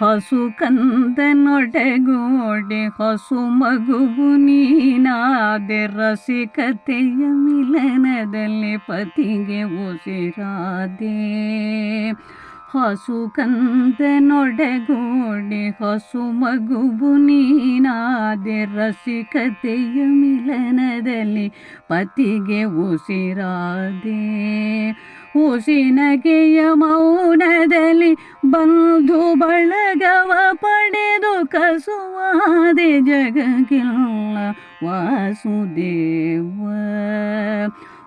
ಹಸು ಕಂದನೊಡೆಗೋಡೆ ಹಸು ಮಗುವು ನೀನಾದೆ, ರಸಿಕತೆಯ ಮಿಲನದಲ್ಲಿ ಪತಿಗೆ ಉಸಿರಾದೆ. ಹಸು ಕಂದನೊಡೆಗೋಡೆ ಹಸು ಮಗುವು ನೀನಾದೆ, ರಸಿಕತೆಯ ಮಿಲನದಲ್ಲಿ ಪತಿಗೆ ಉಸಿರಾದೆ. ಹುಸಿನಗೆಯ ಮೌನದಲ್ಲಿ ಬಂಧು ಬಳಗವ ಪಡೆದು ಕಸುವಾದೆ ಜಗಕ್ಕಿಲ್ಲ ವಾಸುದೇವ.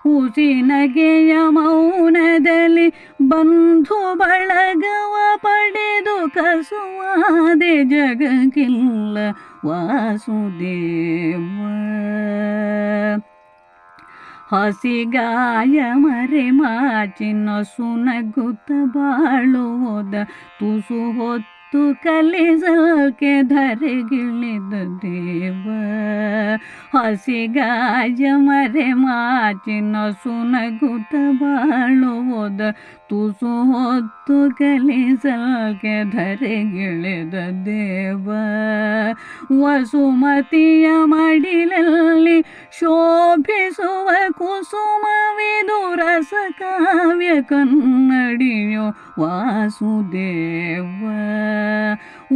ಉಸಿನಗೆಯ ಮೌನದಲ್ಲಿ ಬಂಧು ಬಳಗವ ಪಡೆದು ಕಸುವಾದೆ ಜಗಕ್ಕಿಲ್ಲ ವಾಸುದೇವ. ಹಸಿಗಾಯ ಮರೆ ಮಾಚಿನ ಸುನಗುತ್ತ ಬಾಳುವುದ ತುಸು ಹೊತ್ತು ಕಲಿಸಲ್ಕೆ ಧರೆಗಿಳಿದ ದೇವ ಹಸಿಗಾಯ ಮರೆ ಮಾತಿನ ಸುನಗುತ ಬಾಳುವುದ ತುಸು ಹೊತ್ತು ಕಲಿಸಲ್ಕೆ ಧರೆಗಿಳಿದ ದೇವ ವಸುಮತಿಯ ಮಡಿಲಲ್ಲಿ ಶೋಭಿಸುವ ಕುಸುಮವಿದು ಕಾವ್ಯ ಕನ್ನಡಿಯೋ ವಾಸುದೇವ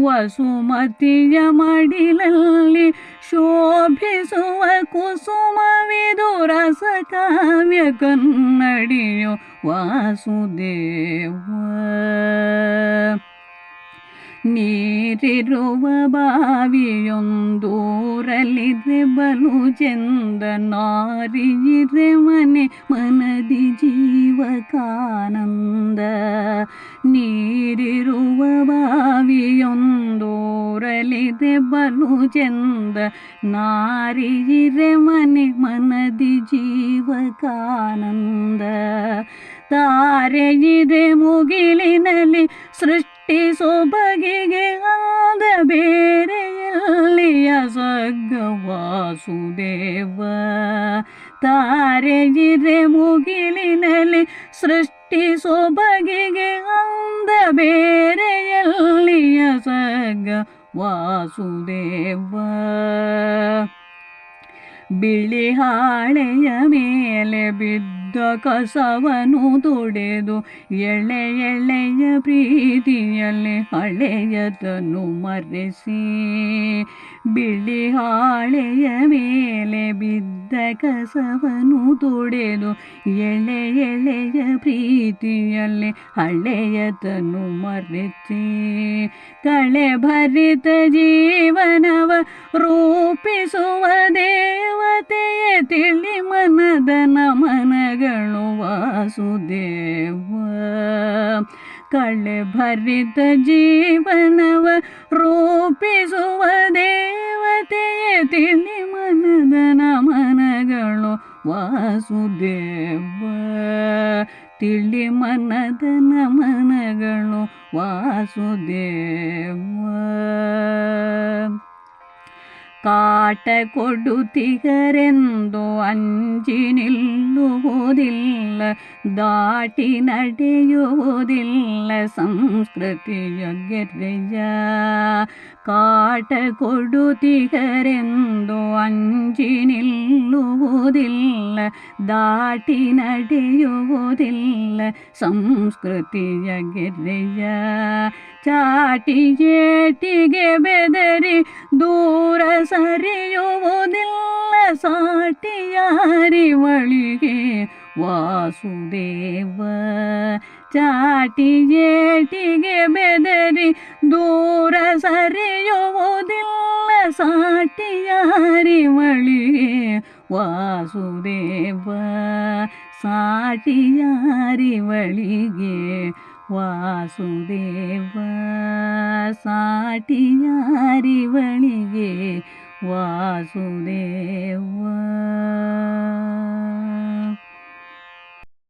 ವಸುಮತಿಯ ಮಡಿಲಲ್ಲಿ ಶೋಭಿಸುವ ಕುಸುಮವಿದು ರಸ ಕಾವ್ಯ ಕನ್ನಡಿಯೋ ವಾಸುದೇವ. ನೀರಿರುವ ಬಾವಿಯೊಂದೂರಲಿದ್ರೆ ಬಲು ಚೆಂದ ನಾರಿಯಿರೆ ಮನೆ ಮನದಿ ಜೀವಕಾನಂದ ನೀರಿರುವ ಬಾವಿಯೊಂದೂರಲಿದೆ ಬಲು ಚೆಂದ ನಾರಿಯಿರೆ ಮನೆ ಮನದಿ ಜೀವಕಾನಂದ ತಾರೆಯಿದೆ ಮುಗಿಲಿನಲ್ಲಿ ಸೃಷ್ಟಿಸೋ ಬಗೆಗೆ ಆದ ಬೇರೆಯಲ್ಲಿಯ ಸಗ್ಗ ವಾಸುದೇವ ತಾರೆಯಿದೆ ಮುಗಿಲಿನಲ್ಲಿ ಸೃಷ್ಟಿಸೋ ಬಗೆಗೆ ಅಂದ ಬೇರೆಯಲ್ಲಿಯ ಸಗ್ಗ ವಾಸುದೇವ ಬಿಳಿ ಹಾಳೆಯ ಮೇಲೆ ಬಿದ್ದ ಕಸವನು ತೊಡೆದು ಎಳೆ ಎಳೆಯ ಪ್ರೀತಿಯಲ್ಲಿ ಹಳೆಯದನ್ನು ಮರೆಸಿ ಬಿಳಿ ಹಾಳೆಯ ಮೇಲೆ ಬಿದ್ದ ಕಸವನು ತೊಡೆದು ಎಳೆ ಎಳೆಯ ಪ್ರೀತಿಯಲ್ಲಿ ಹಳೆಯದನ್ನು ಮರೆಸಿ ಕಳೆ ಭರಿತ ಜೀವನವ ರೂಪಿಸುವ ದೇವತೆಯ ತಿಳಿ ಮನದ ನಮನಗಳು ವಾಸುದೇವ. ಕಳೆ ಭರಿತ ಜೀವನವ ರೂಪಿಸುವ ದೇವತೆಯ ತಿಳಿ ಮನದ ನಮನಗಳು ವಾಸುದೇವ. ತಿಳಿ ಮನದ ನಮನಗಳು ವಾಸುದೇವ. കാട്ട കൊടുത്തികരെന്തോ അഞ്ചിനില്ലുപോതിൽ ದಾಟಿ ನಡೆಯುವುದಿಲ್ಲ ಸಂಸ್ಕೃತಿಯ ಗೆರೆಯ ಕಾಟ ಕೊಡುತ್ತಿಗರೆಂದು ಅಂಜಿ ನಿಲ್ಲುವುದಿಲ್ಲ ದಾಟಿ ನಡೆಯುವುದಿಲ್ಲ ಸಂಸ್ಕೃತಿಯ ಗೆರೆಯ ಚಾಟಿ ಏಟಿಗೆ ಬೆದರಿ ದೂರ ಸರಿಯುವುದಿಲ್ಲ ಸಾಟಿಯಾರಿವಳಿಗೆ ವಾಸುದೇವ ಚಾಟಿ ಏಟಿಗೆ ಬೆದರಿ ದೂರ ಸರಿಯುವುದಿಲ್ಲ ಸಾಟಿಯಾರಿವಳಿಗೆ ವಾಸುದೇವ ಸಾಟಿಯಾರಿವಳಿಗೆ ವಾಸುದೇವ ಸಾಟಿಯಾರಿವಳಿಗೆ ವಾಸುದೇವ